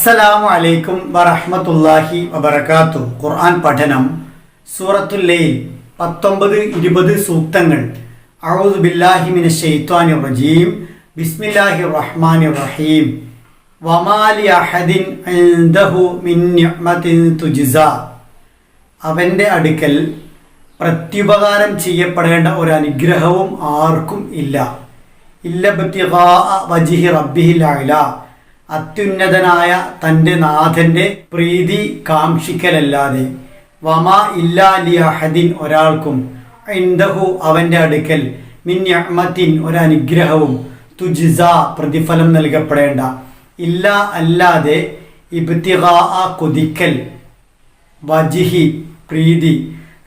അസ്സലാമു അലൈക്കും വറഹ്മത്തുള്ളാഹി വബർക്കാത്തു ഖുർആൻ പഠനം ലൈൽ പത്തൊമ്പത് ഇരുപത് സൂക്തങ്ങൾ. അഊദു ബില്ലാഹി ശൈത്വാനിർ റജീം. ബിസ്മില്ലാഹിർ റഹ്മാനിർ റഹീം. വമാലി അഹദിൻ ഇൻദഹു മിൻ നിഅമതിൻ തുജ്സ. അവന്റെ അടുക്കൽ പ്രത്യുപകാരം ചെയ്യപ്പെടേണ്ട ഒരു അനുഗ്രഹവും ആർക്കും ഇല്ല. ഇല്ലബത്തിഹാ വജിഹി റബ്ബിഹിൽ അല അത്യുന്നതനായ തന്റെ നാഥന്റെ പ്രീതി കാക്ഷിക്കലല്ലാതെ. വമ ഇല്ലാലി അഹദിൻ ഒരാൾക്കും ഇന്ദഹു അവന്റെ അടുക്കൽ മിൻ അഹ്മത്തിൻ ഒരനുഗ്രഹവും തുജിസ പ്രതിഫലം നൽകപ്പെടേണ്ട. ഇല്ല അല്ലാതെ ഇബ്തിഹ കൊതിക്കൽ വജിഹി പ്രീതി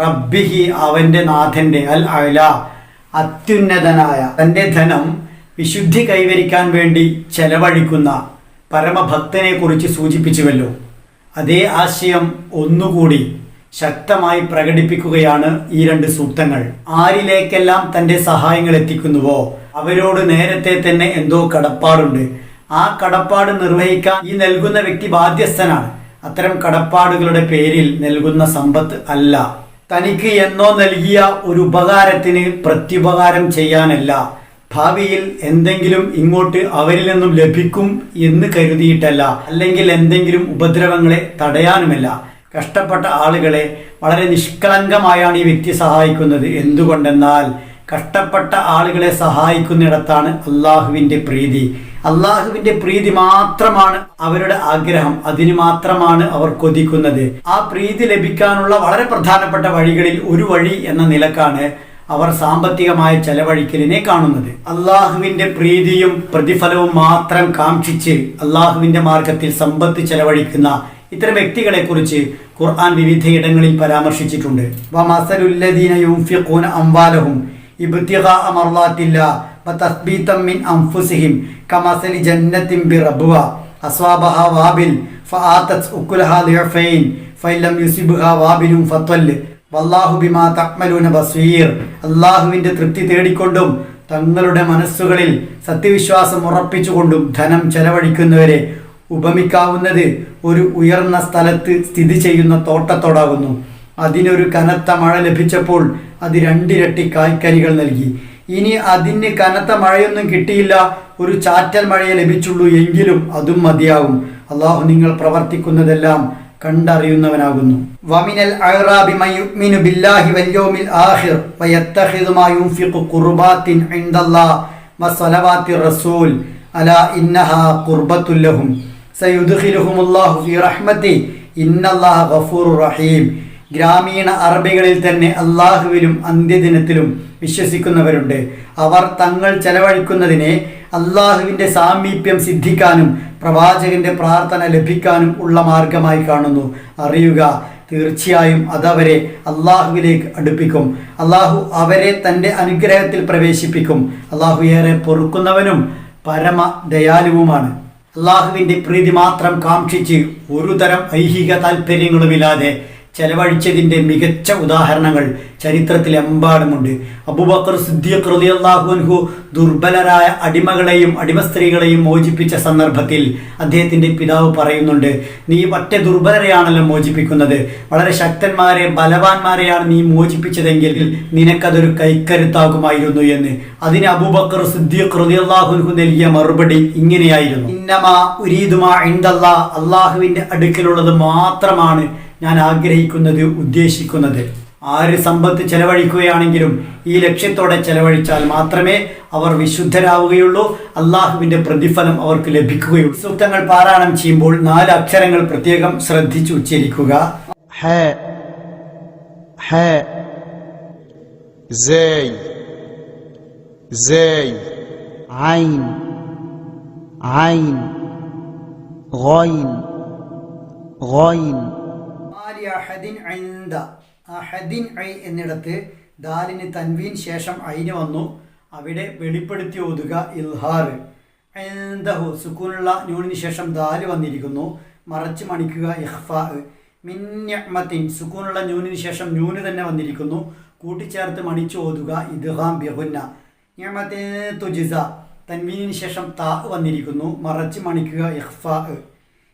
റബ്ബിഹി അവന്റെ നാഥന്റെ അൽ അല അത്യുന്നതനായ തന്റെ ധനം വിശുദ്ധി കൈവരിക്കാൻ വേണ്ടി ചെലവഴിക്കുന്ന പരമഭക്തനെ കുറിച്ച് സൂചിപ്പിച്ചുവല്ലോ. അതേ ആശയം ഒന്നുകൂടി ശക്തമായി പ്രകടിപ്പിക്കുകയാണ് ഈ രണ്ട് സൂക്തങ്ങൾ. ആരിലേക്കെല്ലാം തന്റെ സഹായങ്ങൾ എത്തിക്കുന്നുവോ? അവരോട് നേരത്തെ തന്നെ എന്തോ കടപ്പാടുണ്ട്. ആ കടപ്പാട് നിർവഹിക്കാൻ ഈ നൽകുന്ന വ്യക്തി ബാധ്യസ്ഥനാണ്. അത്തരം കടപ്പാടുകളുടെ പേരിൽ നൽകുന്ന സമ്പത്ത് അല്ല. തനിക്ക് എന്നോ നൽകിയ ഒരു ഉപകാരത്തിന് പ്രത്യുപകാരം ചെയ്യാനല്ല. ഭാവിയിൽ എന്തെങ്കിലും ഇങ്ങോട്ട് അവരിൽ നിന്നും ലഭിക്കും എന്ന് കരുതിയിട്ടല്ല. അല്ലെങ്കിൽ എന്തെങ്കിലും ഉപദ്രവങ്ങളെ തടയാനുമല്ല. കഷ്ടപ്പെട്ട ആളുകളെ വളരെ നിഷ്കളങ്കമായാണ് ഈ വ്യക്തി സഹായിക്കുന്നത്. എന്തുകൊണ്ടെന്നാൽ കഷ്ടപ്പെട്ട ആളുകളെ സഹായിക്കുന്നിടത്താണ് അള്ളാഹുവിന്റെ പ്രീതി. അള്ളാഹുവിന്റെ പ്രീതി മാത്രമാണ് അവരുടെ ആഗ്രഹം. അതിന് മാത്രമാണ് അവർ കൊതിക്കുന്നത്. ആ പ്രീതി ലഭിക്കാനുള്ള വളരെ പ്രധാനപ്പെട്ട വഴികളിൽ ഒരു വഴി എന്ന നിലക്കാണ് അവർ സാമ്പത്തികമായ ചെലവഴിക്കലിനെ കാണുന്നത്. അള്ളാഹുവിന്റെ പ്രീതിയും പ്രതിഫലവും മാത്രം കാക്ഷിച്ച് അള്ളാഹുവിന്റെ മാർഗത്തിൽ സമ്പത്ത് ചെലവഴിക്കുന്ന ഇത്തരം വ്യക്തികളെ കുറിച്ച് ഖുർആൻ വിവിധയിടങ്ങളിൽ പരാമർശിച്ചിട്ടുണ്ട്. അംവാലഹും അസ്വാബഹ വാബിൽ ഫആതത് ഉക്കുലഹ ലിഫൈൻ ഫൈലം യുസിബഹ വാബിലും ഫത്വൽ വല്ലാഹു ബിമാ തക്മലൂന ബസ്വീർ അള്ളാഹുവിന്റെ തൃപ്തി തേടിക്കൊണ്ടും തങ്ങളുടെ മനസ്സുകളിൽ സത്യവിശ്വാസം ഉറപ്പിച്ചുകൊണ്ടും ധനം ചെലവഴിക്കുന്നവരെ ഉപമിക്കാവുന്നത് ഒരു ഉയർന്ന സ്ഥലത്ത് സ്ഥിതി ചെയ്യുന്ന തോട്ടത്തോടാകുന്നു. അതിനൊരു കനത്ത മഴ ലഭിച്ചപ്പോൾ അത് രണ്ടിരട്ടി കായ്ക്കനികൾ നൽകി. ഇനി അതിന് കനത്ത മഴയൊന്നും കിട്ടിയില്ല. ഒരു ചാറ്റൽ മഴയെ ലഭിച്ചുള്ളൂ എങ്കിലും അതും മതിയാകും. അള്ളാഹു നിങ്ങൾ പ്രവർത്തിക്കുന്നതെല്ലാം കണ്ടറിയുന്നവനാകുന്നു. ബില്ലാഹി വസലവാത്തി റസൂൽ അലാ ഗഫൂറു റഹീം. ഗ്രാമീണ അറബികളിൽ തന്നെ അള്ളാഹുവിലും അന്ത്യദിനത്തിലും വിശ്വസിക്കുന്നവരുണ്ട്. അവർ തങ്ങൾ ചെലവഴിക്കുന്നതിനെ അള്ളാഹുവിന്റെ സാമീപ്യം സിദ്ധിക്കാനും പ്രവാചകന്റെ പ്രാർത്ഥന ലഭിക്കാനും ഉള്ള മാർഗമായി കാണുന്നു. അറിയുക തീർച്ചയായും അതവരെ അള്ളാഹുവിലേക്ക് അടുപ്പിക്കും. അള്ളാഹു അവരെ തന്റെ അനുഗ്രഹത്തിൽ പ്രവേശിപ്പിക്കും. അള്ളാഹു ഏറെ പൊറുക്കുന്നവനും പരമ ദയാലുവുമാണ്. അള്ളാഹുവിന്റെ പ്രീതി മാത്രം കാക്ഷിച്ച് ഒരു തരം ഐഹിക താല്പര്യങ്ങളുമില്ലാതെ ചെലവഴിച്ചതിന്റെ മികച്ച ഉദാഹരണങ്ങൾ ചരിത്രത്തിലെമ്പാടുമുണ്ട് അബൂബക്കർ സിദ്ദീഖ് റളിയല്ലാഹു അൻഹു ദുർബലരായ അടിമകളെയും അടിമ സ്ത്രീകളെയും മോചിപ്പിച്ച സന്ദർഭത്തിൽ അദ്ദേഹത്തിന്റെ പിതാവ് പറയുന്നുണ്ട് നീ ഒറ്റ ദുർബലരെയാണല്ലോ മോചിപ്പിക്കുന്നത്. വളരെ ശക്തന്മാരെ ബലവാന്മാരെയാണ് നീ മോചിപ്പിച്ചതെങ്കിൽ നിനക്കതൊരു കൈക്കരുത്താകുമായിരുന്നു എന്ന്. അതിന് അബൂബക്കർ സിദ്ദീഖ് റളിയല്ലാഹു അൻഹു നൽകിയ മറുപടി ഇങ്ങനെയായിരുന്നു. ഇന്നമാ ഉരീദുമാ ഇൻദല്ലാ അള്ളാഹുവിന്റെ അടുക്കലുള്ളത് മാത്രമാണ് ഞാൻ ആഗ്രഹിക്കുന്നത് ഉദ്ദേശിക്കുന്നത് ആര് സമ്പത്ത് ചെലവഴിക്കുകയാണെങ്കിലും ഈ ലക്ഷ്യത്തോടെ ചെലവഴിച്ചാൽ മാത്രമേ അവർ വിശുദ്ധരാവുകയുള്ളൂ അള്ളാഹുവിന്റെ പ്രതിഫലം അവർക്ക് ലഭിക്കുകയുള്ളൂ സൂക്തങ്ങൾ പാരായണം ചെയ്യുമ്പോൾ നാല് അക്ഷരങ്ങൾ പ്രത്യേകം ശ്രദ്ധിച്ച് ഉച്ചരിക്കുക حاء حاء زاي زاي عين عين غين غين അഹദിൻ ഐ എന്നിടത്ത് ദാലിന് തൻവീൻ ശേഷം ഐന് വന്നു. അവിടെ വെളിപ്പെടുത്തി ഓതുക ഇൽഹാർ. ഐന്ദഹു സുക്കൂനുള്ള നൂണിന് ശേഷം ദാൽ വന്നിരിക്കുന്നു. മറച്ച് മണിക്കുക ഇഹ്ഫാ മിന്യമത്തിൻ സുക്കൂനുള്ള ന്യൂനിന് ശേഷം ന്യൂന് തന്നെ വന്നിരിക്കുന്നു. കൂട്ടിച്ചേർത്ത് മണിച്ചു ഓതുക ഇദ്ഹാം ബിഹുന്ന. ഞമത്തെ തുജിസ. തൻവീനിന് ശേഷം താ വന്നിരിക്കുന്നു. മറച്ച് മണിക്കുക ഇഹ്ഫാ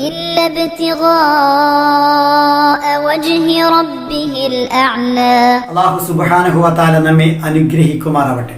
إلا ابتغاء وجه ربه الأعلى അള്ളാഹു സുബാനഹുവത്താല നമ്മെ അനുഗ്രഹിക്കുമാറാവട്ടെ